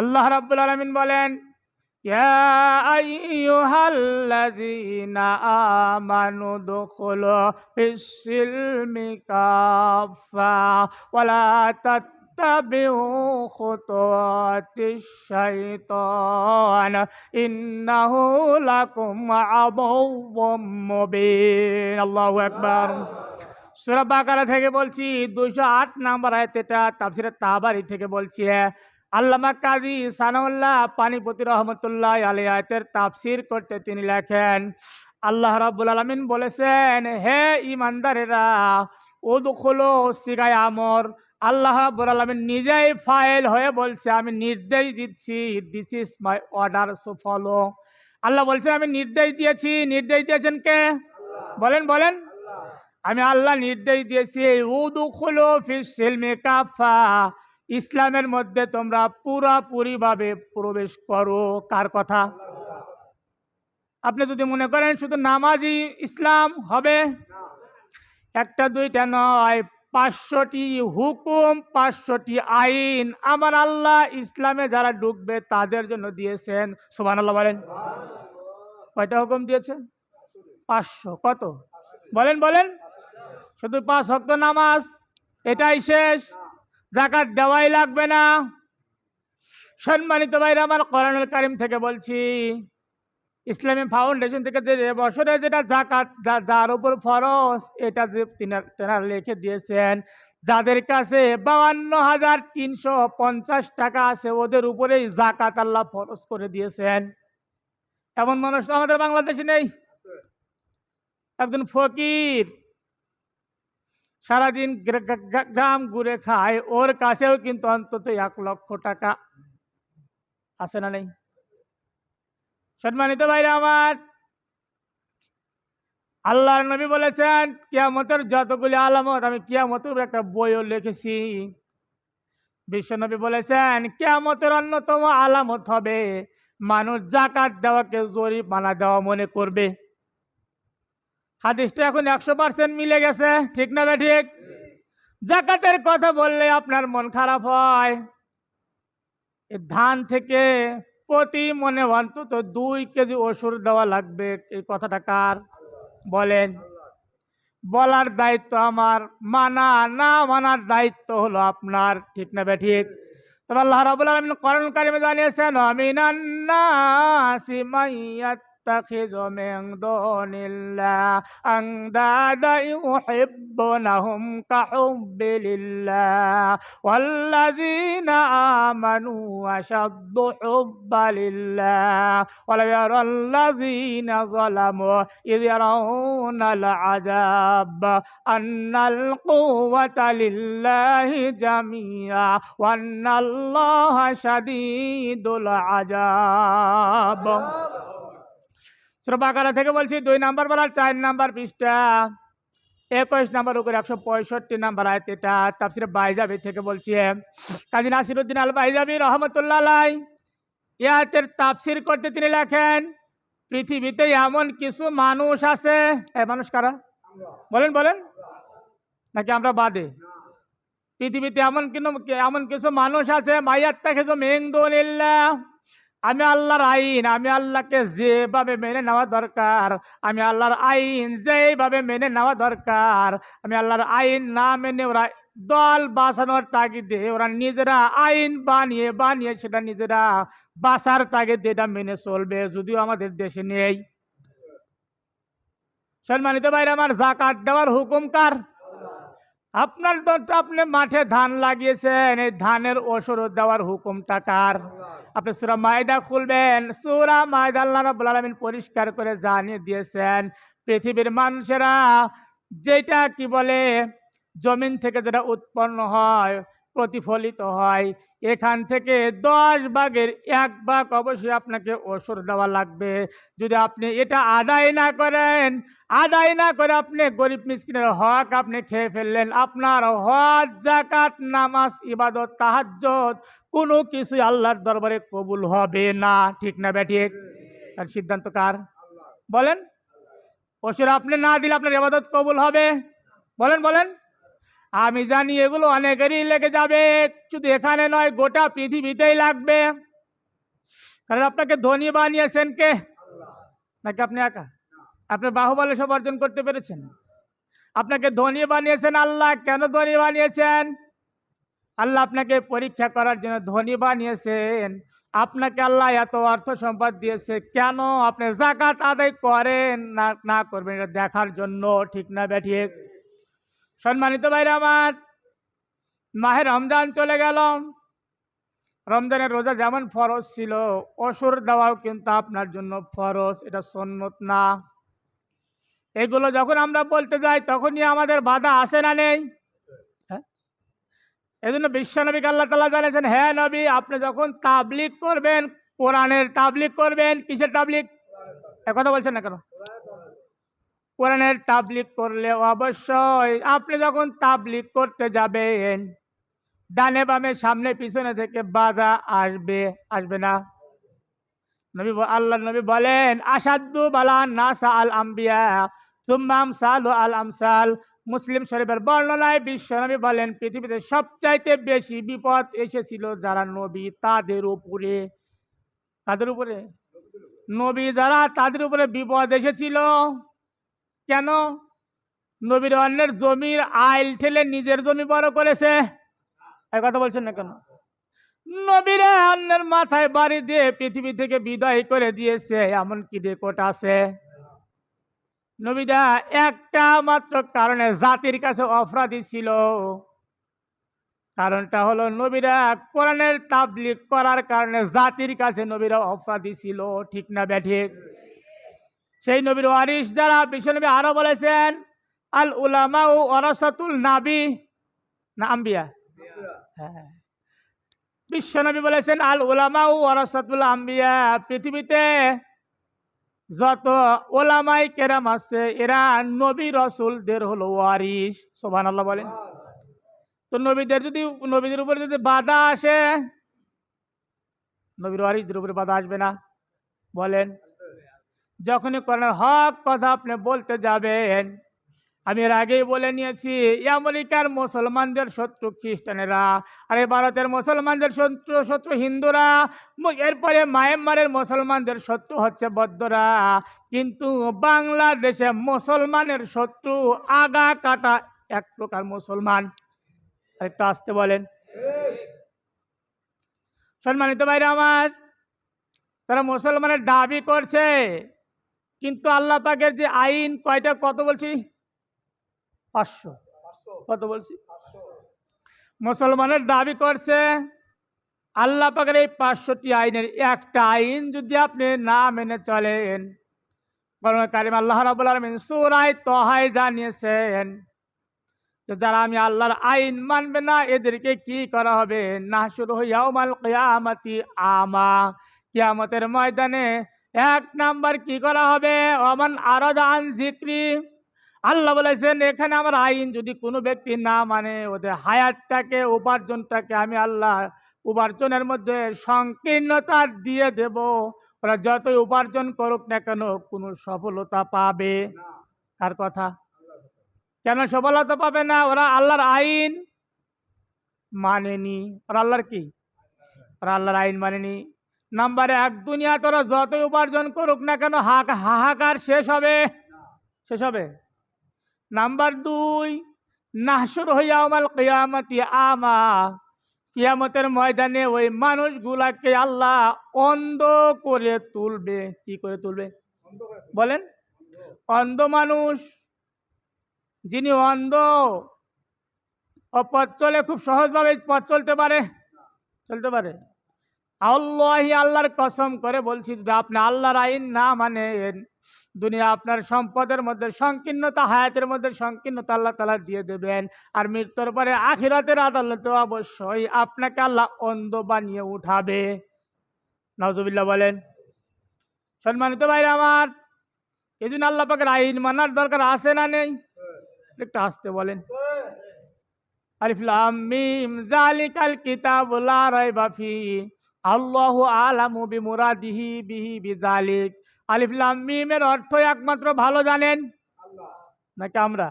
আল্লাহ রাব্বুল আলামিন বলেন আমানু দুখুলু ওয়ালা তাত্তাবিউ খুতুওয়াতিশ শাইতান ইন্নাহু লাকুম আদুওয়ুম মুবিন। আল্লাহু আকবার। সূরা বাকারা থেকে বলছি, দুইশো আট নাম্বার আয়াত এটা তাফসিরে তাবারি থেকে বলছি আল্লামা কাজী সানাউল্লাহ পানিপতি রহমতুল্লাহ আলী আয়াতের তাফসির করতে তিনি লেখেন, আল্লাহ রাব্বুল আলামিন বলেছেন, হে ইমানদারেরা উদখুলু সিগায় আমর। আল্লাহ রাব্বুল আলামিন নিজেই ফাইল হয়ে বলছে, আমি নির্দেশ দিচ্ছি this is my order so follow Allah বলছেন, আমি নির্দেশ দিয়েছি, নির্দেশ দিয়েছেন কে? বলেন বলেন। আমি আল্লাহ নির্দেশ দিয়েছি, উদুখুলো ফিস সিলমে কাফা ইসলামের মধ্যে তোমরা পুরাপুরি ভাবে প্রবেশ করো। কার কথা? আপনি যদি মনে করেন শুধু নামাজই ইসলাম হবে, একটা, দুইটা নয়, পাঁচশোটি হুকুম, পাঁচশোটি আইন আমার আল্লাহ ইসলামে যারা ঢুকবে তাদের জন্য দিয়েছেন। সুবান আল্লাহ বলেন। কয়টা হুকুম দিয়েছেন পাঁচশো। কত? বলেন বলেন। শুধু পাঁচ শক্ত নামাজ, এটাই শেষ। জাকাত দেওয়াই লাগবে না। সম্মানিত ভাইরা আমার কোরআনুল কারিম থেকে বলছি ইসলামী ফাউন্ডেশন থেকে যে বছরে যেটা জাকাত যার উপর ফরজ এটা যে তিনার- তেনারা লিখে দিয়েছেন যাদের কাছে বাউান্ন হাজার তিনশো পঞ্চাশ টাকা আছে ওদের উপরেই জাকাত আল্লাহ ফরজ করে দিয়েছেন। এমন মানুষ আমাদের বাংলাদেশে নেই। একজন ফকির সারাদিন গ্রা- গ্রা- গ্রা- গ্রাম ঘুরে খায়। ওর কাছেও কিন্তু অন্তত এক লক্ষ টাকা। আছে না নেই? সম্মানিত ভাইরা আমার, আল্লাহর নবী বলেছেন, কিয়ামতের যতগুলি আলামত, আমি কিয়ামতের একটা বইও লিখেছি। বিশ্বনবী বলেছেন, কিয়ামতের অন্যতম আলামত হবে, মানুষ জাকাত দেওয়াকে জরিমানা দেওয়া মনে করবে। হাদিসটা এখন একশো পার্সেন্ট মিলে গেছে। ঠিক না ঠিক? জাকাতের কথা বললে আপনার মন খারাপ হয়। ধান থেকে প্রতি মনে অন্তত দুই কেজি ওষুধ দেওয়া লাগবে। এই কথাটা কার? বলেন। বলার দায়িত্ব আমার। মানা না মানার দায়িত্ব হলো আপনার। ঠিক না ঠিক? তবে আল্লাহ রাবুল আলমিন করণ কারিমে জানিয়েছেন أتخذ من دون الله أندادا يحبونهم كحب لله والذين آمنوا أشد حبا لله ولو يرى الذين ظلموا إذ يرون العذاب أن القوة لله جميعا وأن الله شديد العذاب সুরবাকারা থেকে বলছি দুই নাম্বার বেলার চার নাম্বার পৃষ্ঠা। একুশ নাম্বার উপরে একশো পঁয়ষট্টি নাম্বার আয়ত এটা তাফসিরে বাইজাবি থেকে বলছি। কাজী নাসিরুদ্দিন আল বাইজাবি রহমতুল্লাহ ইয়াতের তাফসির করতে তিনি লেখেন, পৃথিবীতে এমন কিছু মানুষ আছে এ মানুষ কারা? বলেন বলেন। নাকি আমরা বাদে? পৃথিবীতে এমন কিন্তু এমন কিছু মানুষ আছে মাইয়াত্তা খেতো মেংদুলিল্লাহ আমি আল্লাহর আইন, আমি আল্লাহকে যেভাবে মেনে নেওয়া দরকার, আমি আল্লাহর আইন যেভাবে মেনে নেওয়া দরকার, আমি আল্লাহর আইন না মেনে ওরা দল বাঁচানোর তাগিদে, ওরা নিজেরা আইন বানিয়ে বানিয়ে সেটা নিজেরা বাঁচার তাগিদে এটা মেনে চলবে, যদিও আমাদের দেশে নেই। সম্মানিত ভাইরা, আমার জাকাত দেওয়ার হুকুম কার? আপনার তো আপনি মাঠে ধান লাগিয়েছেন, এই ধানের ওষুধ দেওয়ার হুকুমটা কার? আপনি সুরা মায়দা খুলবেন। সুরা মায়দা আল্লাহ আলমিন পরিষ্কার করে জানিয়ে দিয়েছেন, পৃথিবীর মানুষেরা যেটা কি বলে, জমিন থেকে যেটা উৎপন্ন হয় প্রতিফলিত হয়। এখান থেকে দশ ভাগের এক ভাগ অবশ্যই আপনাকে ওষুধ দেওয়া লাগবে। যদি আপনি এটা আদায় না করেন, আদায় না করে আপনি গরিব মিসকিনের হক আপনি খেয়ে ফেললেন। আপনার হজ জাকাত নামাজ, ইবাদত তাহাজ্জত কোনো কিছুই আল্লাহর দরবারে কবুল হবে না। ঠিক না ব্যাঠিক আর সিদ্ধান্ত কার? বলেন। ওষুধ আপনি না দিলে আপনার ইবাদত কবুল হবে? বলেন বলেন। আমি জানি এগুলো অনেকেরই লেগে যাবে, শুধু এখানে নয়, গোটা পৃথিবীতেই লাগবে। কারণ আপনাকে ধনী বানিয়েছেন কে? নাকি আপনি একা? আপনি বাহুবলে সব অর্জন করতে পেরেছেন। আপনাকে ধনী বানিয়েছেন আল্লাহ, কেন ধনী বানিয়েছেন? আল্লাহ আপনাকে পরীক্ষা করার জন্য ধনী বানিয়েছেন। আপনাকে আল্লাহ এত অর্থ সম্পদ দিয়েছে, কেন আপনি জাকাত আদায় করেন না না করবেন? এটা দেখার জন্য, ঠিক না, ব্যাঠিক? সম্মানিত ভাইরা আমার, মাহে রমজান চলে গেল। রমজানের রোজা যেমন ফরজ ছিল, অসুর দেওয়াও কিন্তু আপনার জন্য ফরজ, এটা সন্ন্যত না। এগুলো যখন আমরা বলতে যাই, তখনই আমাদের বাধা আসে না নেই? হ্যাঁ? এই জন্য বিশ্বনবীকে আল্লাহ তালা জানিয়েছেন হ্যাঁ নবী, আপনি যখন তাবলিক করবেন, কোরআনের তাবলিক করবেন, কিসের তাবলিক কথা বলছেন না কেন? কোরআনের তাবলিক করলে অবশ্যই আপনি যখন তাবলিক করতে যাবেন, ডানে বামে সামনে পিছনে থেকে বাধা আসবে আসবে না। নবী আল্লাহ নবী বলেন আসাদু বালা নাসা আল আম্বিয়া তুমাম সাল আল আমসাল। মুসলিম শরীফের বর্ণনায় বিশ্ব নবী বলেন, পৃথিবীতে সবচাইতে বেশি বিপদ এসেছিল যারা নবী, তাদের উপরে। তাদের উপরে? নবী যারা, তাদের উপরে বিপদ এসেছিল। কেন? নবীর অন্যের জমির আইল ঠেলে নিজের জমি বড় করেছে। এই কথা বলছেন না কেন? নবীরা অন্যের মাথায় বাড়ি দিয়ে পৃথিবী থেকে বিদায় করে দিয়েছে, এমন কি রেকর্ড আছে? নবীরা একটা মাত্র কারণে জাতির কাছে অপরাধী ছিল। কারণটা হলো নবীরা কোরআনের তাবলিগ করার কারণে জাতির কাছে নবীরা অপরাধী ছিল, ঠিক না ব্যাঠিক? সেই নবীর ওয়ারিস যারা বিশ্বনবী আরও বলেছেন, আল উলামা ও অরসাতুল নাবি, না, আম্বিয়া। হ্যাঁ। বিশ্বনবী বলেছেন, আল উলামা ও ওয়ারাসাতুল আম্বিয়া। পৃথিবীতে যত ওলামাই কেরাম আছে, এরা নবী রসুলদের হলো ওয়ারিস সোভান আল্লাহ বলেন। তো নবীদের যদি, নবীদের উপরে যদি বাধা আসে, নবীর ওয়ারিসদের উপরে বাধা আসবে না। বলেন। যখনই কোরআনের হক কথা আপনি বলতে যাবেন, আমি এর আগেই বলে নিয়েছি আমেরিকার মুসলমানদের শত্রু খ্রিস্টানেরা, আর এই ভারতের মুসলমানদের শত্রু শত্রু হিন্দুরা এরপরে মায়ানমারের মুসলমানদের শত্রু হচ্ছে বৌদ্ধরা। কিন্তু বাংলাদেশে মুসলমানের শত্রু আগা কাটা এক প্রকার মুসলমান। একটু আসতে বলেন। সম্মানিত ভাইরা আমার, তারা মুসলমানের দাবি করছে। কিন্তু আল্লাহ পাকের যে আইন, কয়টা, কত বলছি? পাঁচশো। কত বলছি? মুসলমানের দাবি করছে, আল্লাহ পাকের এই পাঁচশোটি আইনের একটা আইন যদি আপনি না মেনে চলেন কারিম আল্লাহ রাবুল আলমিন সুরাই তহাই জানিয়েছেন যে যারা আমি আল্লাহর আইন মানবে না, এদেরকে কি করা হবে? না শুরু হইয়াউমাল কিয়ামাতি আমা। কিয়ামতের ময়দানে এক নাম্বার কি করা হবে? অমান আরাদান জিক্রি। আল্লাহ বলেছেন এখানে আমার আইন যদি কোনো ব্যক্তি না মানে ওদের হায়াতটাকে উপার্জনটাকে আমি আল্লাহ উপার্জনের মধ্যে সংকীর্ণতা দিয়ে দেব। ওরা যতই উপার্জন করুক না কেন কোনো সফলতা পাবে। তার কথা? কেন সফলতা পাবে না? ওরা আল্লাহর আইন মানেনি। ওরা আল্লাহর কি? ওরা আল্লাহর আইন মানেনি। নাম্বার এক, দুনিয়া তোরা যতই উপার্জন করুক না কেন হাক হাহাকার শেষ হবে। শেষ হবে। নাম্বার দুই নাহসুর হইয়া আমাল কিয়ামতি আমা। কিয়ামতের ময়দানে ওই মানুষগুলাকে আল্লাহ অন্ধ করে তুলবে। কি করে তুলবে? বলেন। অন্ধ মানুষ, যিনি অন্ধ ও পথ চলে খুব সহজভাবে পথ চলতে পারে? চলতে পারে। আল্লাহি আল্লাহর কসম করে বলছি, যদি আপনি আল্লাহর আইন না মানেন, দুনিয়া আপনার সম্পদের মধ্যে সংকীর্ণতা, হায়াতের মধ্যে সংকীর্ণতা আল্লাহ তালা দিয়ে দেবেন। আর মৃত্যুর পরে আখিরাতের আদালতে অবশ্যই আপনাকে আল্লাহ অন্ধ বানিয়ে উঠাবে। নজবিল্লা বলেন। সম্মানিত ভাইরা আমার, এই জন্য আল্লাহ পাকের আইন মানার দরকার আছে না নেই? একটু আসতে বলেন। মিম জালিকাল কিতাবু লা রাইবা ফি। আল্লাহু আলামু বিমুরাদিহি বিহি বিযালিক আলিফ লাম মিমের অর্থ একমাত্র ভালো জানেন? নাকি আমরা?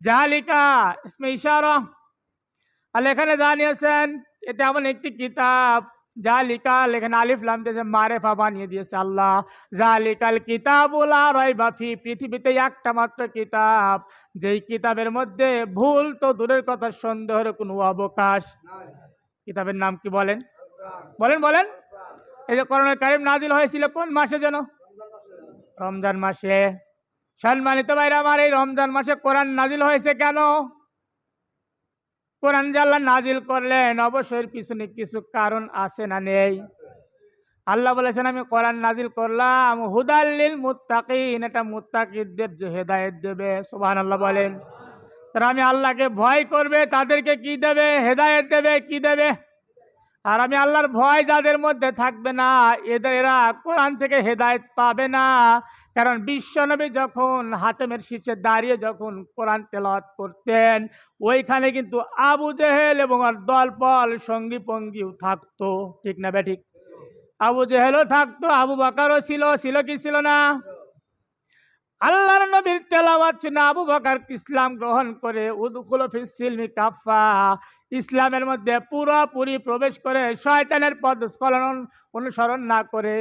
জালিকা ইসমে ইশারা। আর এখানে জানিয়েছেন এটা এমন একটি কিতাব জালিকাল এখানে আলিফ লাম দিয়েছে মারেফা বানিয়ে দিয়েছে আল্লাহ। জালিকাল কিতাবুল রয়বা বাফি পৃথিবীতে একটা মাত্র কিতাব। যেই কিতাবের মধ্যে ভুল তো দূরের কথা সন্দেহের কোনো অবকাশ। কিতাবের নাম কি বলেন? বলেন বলেন। এই যে করোনা কারিম নাজিল হয়েছিল কোন মাসে যেন? রমজান মাসে। সম্মানিত ভাইরা আমার এই রমজান মাসে কোরআন নাজিল হয়েছে কেন? কোরআন আল্লাহ নাজিল করলেন, অবশ্যই পিছনে কিছু কারণ আছে না নেই। আল্লাহ বলেছেন, আমি কোরআন নাজিল করলাম হুদাল্লিল মুত্তাকিন। এটা মুত্তাকিদের হেদায়েত দেবে সুবহান আল্লাহ বলেন। তারা আমি আল্লাহকে ভয় করবে, তাদেরকে কি দেবে? হেদায়েত দেবে, কি দেবে? আর আমি আল্লাহর ভয় যাদের মধ্যে থাকবে না, এদের এরা কোরআন থেকে হেদায়েত পাবে না। কারণ বিশ্বনবী যখন হাতেমের শীর্ষে দাঁড়িয়ে যখন কোরআন তেলাওয়াত করতেন, ওইখানে কিন্তু আবু জেহেল এবং আর দলপল সঙ্গী পঙ্গীও থাকতো। ঠিক না ব্যাঠিক আবু জেহেলও থাকতো, আবু বাকারও ছিল ছিল কি ছিল না? আল্লাহর নবীর তেলাওয়াত শুনে আবু বকর ইসলাম গ্রহণ করে উদখুল ফিসিলমি কাফা ইসলামের মধ্যে পুরোপুরি প্রবেশ করে শয়তানের পদ স্খলন অনুসরণ না করে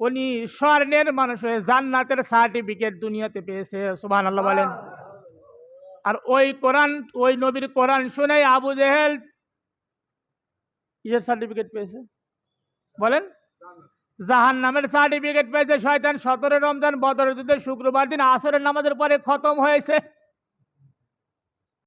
উনি স্বর্ণের মানুষ হয়ে জান্নাতের সার্টিফিকেট দুনিয়াতে পেয়েছে সুবহানাল্লাহ বলেন। আর ওই কোরআন ওই নবীর কোরআন শুনে আবু জেহেল কিসের সার্টিফিকেট পেয়েছে। বলেন? জাহান নামের সার্টিফিকেট পেয়েছে শয়তান সতেরো রমজান, বদরের শুক্রবার দিন, আসরের নামাজের পরে খতম হয়েছে।